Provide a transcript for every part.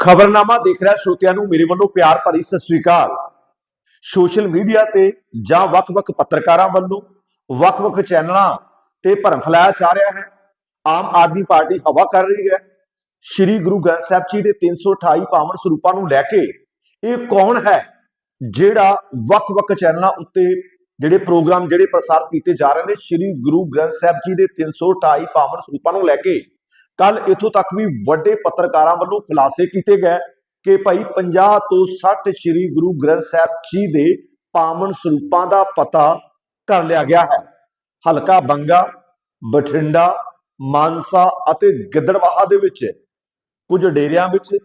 ਖਬਰਨਾਮਾ ਦੇਖ ਰਿਹਾ ਸਰੋਤਿਆਂ ਨੂੰ, ਮੇਰੇ ਵੱਲੋਂ ਪਿਆਰ ਭਰੀ ਸਤਿ ਸ੍ਰੀ ਅਕਾਲ। ਸੋਸ਼ਲ ਮੀਡੀਆ ਤੇ ਜਾਂ ਵੱਖ-ਵੱਖ ਪੱਤਰਕਾਰਾਂ ਵੱਲੋਂ ਵੱਖ-ਵੱਖ ਚੈਨਲਾਂ ਤੇ ਭਰਮ ਫੈਲਾਇਆ ਜਾ ਰਿਹਾ ਹੈ। ਆਮ ਆਦਮੀ ਪਾਰਟੀ ਹਵਾ ਕਰ ਰਹੀ ਹੈ। ਸ੍ਰੀ ਗੁਰੂ ਗ੍ਰੰਥ ਸਾਹਿਬ ਜੀ ਦੇ 328 ਪਾਵਨ ਸਰੂਪਾਂ ਨੂੰ ਲੈ ਕੇ ਇਹ ਕੌਣ ਹੈ, ਜਿਹੜਾ ਵੱਖ-ਵੱਖ ਚੈਨਲਾਂ ਉੱਤੇ ਜਿਹੜੇ ਪ੍ਰੋਗਰਾਮ, ਜਿਹੜੇ ਪ੍ਰਸਾਰਿਤ ਕੀਤੇ ਜਾ ਰਹੇ ਨੇ, ਸ੍ਰੀ ਗੁਰੂ ਗ੍ਰੰਥ ਸਾਹਿਬ ਜੀ ਦੇ 328 ਪਾਵਨ ਸਰੂਪਾਂ ਨੂੰ ਲੈ ਕੇ। ਕੱਲ ਇਥੋਂ ਤੱਕ ਵੀ ਵੱਡੇ ਪੱਤਰਕਾਰਾਂ ਵੱਲੋਂ ਖੁਲਾਸੇ ਕੀਤੇ ਗਏ ਕਿ ਭਾਈ 50 ਤੋਂ 60 ਸ੍ਰੀ ਗੁਰੂ ਗ੍ਰੰਥ ਸਾਹਿਬ ਜੀ ਦੇ ਪਾਵਨ ਸਰੂਪਾਂ ਦਾ ਪਤਾ ਕਰ ਲਿਆ ਗਿਆ ਹੈ। ਹਲਕਾ ਬੰਗਾ, ਬਠਿੰਡਾ, ਮਾਨਸਾ ਅਤੇ ਗਿੱਦੜਵਾਹਾ ਦੇ ਵਿੱਚ ਕੁਝ ਡੇਰਿਆਂ ਵਿੱਚ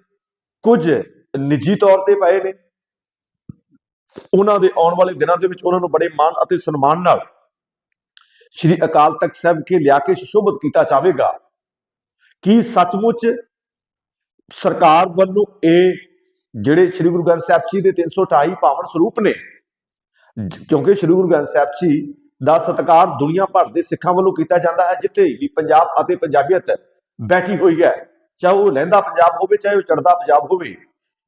ਕੁਝ ਨਿੱਜੀ ਤੌਰ ਤੇ ਪਏ ਨੇ। ਉਹਨਾਂ ਦੇ ਆਉਣ ਵਾਲੇ ਦਿਨਾਂ ਦੇ ਵਿੱਚ ਉਹਨਾਂ ਨੂੰ ਬੜੇ ਮਾਣ ਅਤੇ ਸਨਮਾਨ ਨਾਲ ਸ੍ਰੀ ਅਕਾਲ ਤਖਤ ਸਾਹਿਬ ਕੇ ਲਿਆ ਕੇ ਸ਼ੁਭਤ ਕੀਤਾ ਜਾਵੇਗਾ। ਕੀ ਸੱਚਮੁੱਚ ਸਰਕਾਰ ਵੱਲੋਂ ਇਹ ਜਿਹੜੇ ਸ੍ਰੀ ਗੁਰੂ ਗ੍ਰੰਥ ਸਾਹਿਬ ਜੀ ਦੇ 328 ਪਾਵਨ ਸਰੂਪ ਨੇ ਕਿਉਂਕਿ ਸ੍ਰੀ ਗੁਰੂ ਗ੍ਰੰਥ ਸਾਹਿਬ ਜੀ ਦਾ ਸਤਿਕਾਰ ਦੁਨੀਆ ਭਰ ਦੇ ਸਿੱਖਾਂ ਵੱਲੋਂ ਕੀਤਾ ਜਾਂਦਾ ਹੈ ਜਿੱਥੇ ਵੀ ਪੰਜਾਬ ਅਤੇ ਪੰਜਾਬੀਅਤ ਬੈਠੀ ਹੋਈ ਹੈ ਚਾਹੇ ਉਹ ਲਹਿੰਦਾ ਪੰਜਾਬ ਹੋਵੇ ਚਾਹੇ ਉਹ ਚੜਦਾ ਪੰਜਾਬ ਹੋਵੇ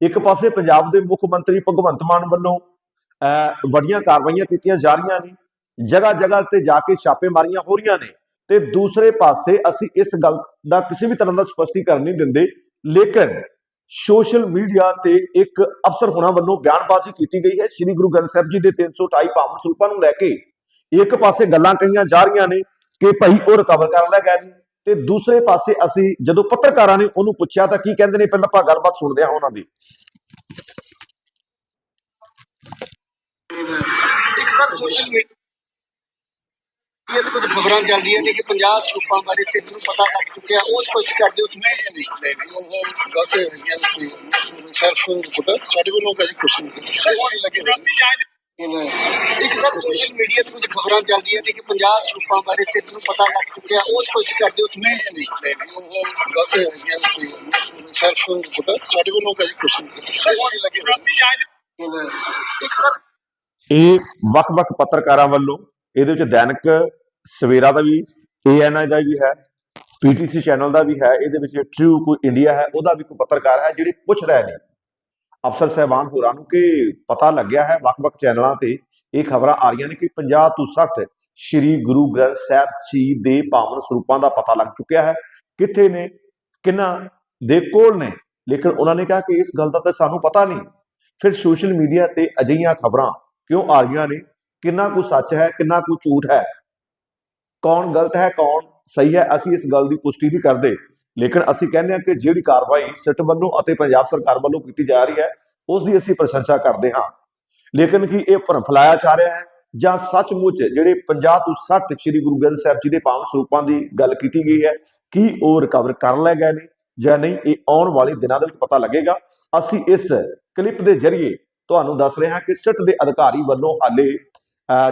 ਇੱਕ ਪਾਸੇ ਪੰਜਾਬ ਦੇ ਮੁੱਖ ਮੰਤਰੀ ਭਗਵੰਤ ਮਾਨ ਵੱਲੋਂ ਅਹ, ਵੱਡੀਆਂ ਕਾਰਵਾਈਆਂ ਕੀਤੀਆਂ ਜਾ ਰਹੀਆਂ ਨੇ ਜਗ੍ਹਾ ਜਗ੍ਹਾ ਤੇ ਜਾ ਕੇ ਛਾਪੇਮਾਰੀਆਂ ਹੋ ਰਹੀਆਂ ਨੇ ਤੇ ਦੂਸਰੇ ਪਾਸੇ ਅਸੀਂ ਇਸ ਗੱਲ ਦਾ ਕਿਸੇ ਵੀ ਤਰ੍ਹਾਂ ਦਾ ਸਪਸ਼ਟੀਕਰਨ ਨਹੀਂ ਦਿੰਦੇ। ਲੇਕਿਨ ਸੋਸ਼ਲ ਮੀਡੀਆ ਤੇ ਇੱਕ ਅਫਸਰ ਹੁਣਾਂ ਵੱਲੋਂ ਬਿਆਨਬਾਜ਼ੀ ਕੀਤੀ ਗਈ ਹੈ। ਸ੍ਰੀ ਗੁਰੂ ਗ੍ਰੰਥ ਸਾਹਿਬ ਜੀ ਦੇ 328 ਪਾਵਨ ਸਰੂਪਾਂ ਨੂੰ ਲੈ ਕੇ ਇੱਕ ਪਾਸੇ ਗੱਲਾਂ ਕਹੀਆਂ ਜਾ ਰਹੀਆਂ ਨੇ ਕਿ ਭਾਈ ਉਹ ਰਿਕਵਰ ਕਰ ਲਿਆ ਗਿਆ ਨੇ ਤੇ ਦੂਸਰੇ ਪਾਸੇ ਅਸੀਂ ਜਦੋਂ ਪੱਤਰਕਾਰਾਂ ਨੇ ਉਹਨੂੰ ਪੁੱਛਿਆ ਤਾਂ ਕੀ ਕਹਿੰਦੇ ਨੇ? ਪਹਿਲਾਂ ਆਪਾਂ ਗੱਲਬਾਤ ਸੁਣਦੇ ਹਾਂ ਉਹਨਾਂ ਦੀ। ਇੱਕ ਸਰ ਸੋਸ਼ਲ ਮੀਡੀਆ ਤੇ ਕੁਝ ਖਬਰਾਂ ਚੱਲ ਰਹੀਆਂ ਨੇ ਕਿ 50 ਸਰੂਪਾਂ ਬਾਰੇ ਸਿੱਖ ਨੂੰ ਪਤਾ ਲੱਗ ਚੁੱਕਿਆ ਉਹ ਸਪਸ਼ਟ ਕਰ ਦਿਓ ਨਹੀਂ ਜੀ, ਨਹੀਂ ਨਹੀਂ ਨਹੀਂ ਉਹ ਗਲਤ ਹੈਗੀਆਂ ਨੇ ਕੋਈ ਸੈਲਫ ਰਿਪੋਰਟ ਸਾਡੇ ਵੱਲੋਂ ਕਦੇ ਕੁਛ ਨਹੀਂ ਅਸੀਂ ਲੱਗੇ ਇੱਕ ਸਰ ਸੋਸ਼ਲ ਮੀਡੀਆ ਤੇ ਕੁਝ ਖਬਰਾਂ ਚੱਲ ਰਹੀਆਂ ਨੇ ਕਿ 50 ਸਰੂਪਾਂ ਬਾਰੇ ਸਿੱਖ ਨੂੰ ਪਤਾ ਲੱਗ ਚੁੱਕਿਆ ਉਹ ਸਪਸ਼ਟ ਕਰ ਦਿਓ ਨਹੀਂ ਜੀ, ਨਹੀਂ ਨਹੀਂ ਨਹੀਂ ਉਹ ਗਲਤ ਹੈਗੀਆਂ ਨੇ ਕੋਈ ਸੈਲਫ ਰਿਪੋਰਟ ਸਾਡੇ ਵੱਲੋਂ ਕਦੇ ਕੁਛ ਨਹੀਂ ਅਸੀਂ ਲੱਗੇ ਇੱਕ ਸਰ ਇਹ ਵੱਖ-ਵੱਖ ਪੱਤਰਕਾਰਾਂ ਵੱਲੋਂ ਇਹਦੇ ਵਿੱਚ ਦੈਨਿਕ ਸਵੇਰਾ ਦਾ ਵੀ ਏਐਨਆਈ ਦਾ ਵੀ ਹੈ ਪੀਟੀਸੀ ਚੈਨਲ ਦਾ ਵੀ ਹੈ, ਇਹਦੇ ਵਿੱਚ ਟਰੂ ਕੋਈ ਇੰਡੀਆ ਹੈ, ਉਹਦਾ ਵੀ ਕੋਈ ਪੱਤਰਕਾਰ ਹੈ ਜਿਹੜੇ ਪੁੱਛ ਰਹੇ ਨੇ। ਅਫਸਰ ਸਹਿਬਾਨ ਹੋਰਾਂ ਨੂੰ ਕਿ ਪਤਾ ਲੱਗਿਆ ਹੈ ਵੱਖ-ਵੱਖ ਚੈਨਲਾਂ ਤੇ ਇਹ ਖਬਰਾਂ ਆ ਰਹੀਆਂ ਨੇ ਕਿ 50 ਤੋਂ 60 ਸ੍ਰੀ ਗੁਰੂ ਗ੍ਰੰਥ ਸਾਹਿਬ ਜੀ ਦੇ ਪਾਵਨ ਸਰੂਪਾਂ ਦਾ ਪਤਾ ਲੱਗ ਚੁੱਕਿਆ ਹੈ। ਕਿੱਥੇ ਨੇ? ਕਿੰਨਾ ਦੇ ਕੋਲ ਨੇ? ਲੇਕਿਨ ਉਹਨਾਂ ਨੇ ਕਿਹਾ ਕਿ ਇਸ ਗੱਲ ਦਾ ਤਾਂ ਸਾਨੂੰ ਪਤਾ ਨਹੀਂ। ਫਿਰ ਸੋਸ਼ਲ ਮੀਡੀਆ ਤੇ ਅਜਿਹੀਆਂ ਖਬਰਾਂ ਕਿਉਂ ਆ ਰਹੀਆਂ ਨੇ? ਕਿੰਨਾ ਕੁ ਸੱਚ ਹੈ, ਕਿੰਨਾ ਕੁ ਝੂਠ ਹੈ, ਕੌਣ ਗਲਤ ਹੈ, ਕੌਣ ਸਹੀ ਹੈ, ਅਸੀਂ ਇਸ ਗੱਲ ਦੀ ਪੁਸ਼ਟੀ ਨਹੀਂ ਕਰਦੇ। ਲੇਕਿਨ ਅਸੀਂ ਕਹਿੰਦੇ ਹਾਂ ਕਿ ਜਿਹੜੀ ਕਾਰਵਾਈ ਸਿੱਟ ਵੱਲੋਂ ਅਤੇ ਪੰਜਾਬ ਸਰਕਾਰ ਵੱਲੋਂ ਕੀਤੀ ਜਾ ਰਹੀ ਹੈ, ਉਸ ਦੀ ਅਸੀਂ ਪ੍ਰਸ਼ੰਸਾ ਕਰਦੇ ਹਾਂ। ਲੇਕਿਨ ਕੀ ਇਹ ਭਰਮ ਫੈਲਾਇਆ ਜਾ ਰਿਹਾ ਹੈ ਜਾਂ ਸੱਚਮੁੱਚ ਜਿਹੜੇ 50 ਤੋਂ 60 ਸ੍ਰੀ ਗੁਰੂ ਗ੍ਰੰਥ ਸਾਹਿਬ ਜੀ ਦੇ ਪਾਵਨ ਸਰੂਪਾਂ ਦੀ ਗੱਲ ਕੀਤੀ ਗਈ ਹੈ, ਕੀ ਉਹ ਰਿਕਵਰ ਕਰ ਲਏ ਗਏ ਨੇ ਜਾਂ ਨਹੀਂ, ਇਹ ਆਉਣ ਵਾਲੇ ਦਿਨਾਂ ਦੇ ਵਿੱਚ ਪਤਾ ਲੱਗੇਗਾ। ਅਸੀਂ ਇਸ ਕਲਿੱਪ ਦੇ ਜ਼ਰੀਏ ਤੁਹਾਨੂੰ ਦੱਸ ਰਹੇ ਹਾਂ ਕਿ ਸਿੱਟ ਦੇ ਅਧਿਕਾਰੀ ਵੱਲੋਂ ਹਾਲੇ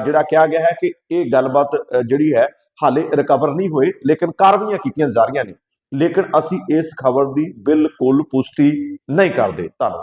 ਜਿਹੜਾ ਕਿਹਾ ਗਿਆ ਹੈ ਕਿ ਇਹ ਗੱਲਬਾਤ ਜਿਹੜੀ ਹੈ, ਹਾਲੇ ਰਿਕਵਰ ਨਹੀਂ ਹੋਏ, ਲੇਕਿਨ ਕਾਰਵਾਈਆਂ ਕੀਤੀਆਂ ਜਾ ਰਹੀਆਂ ਨੇ। ਲੇਕਿਨ ਅਸੀਂ ਇਸ ਖਬਰ ਦੀ ਬਿਲਕੁਲ ਪੁਸ਼ਟੀ ਨਹੀਂ ਕਰਦੇ। ਧੰਨਵਾਦ।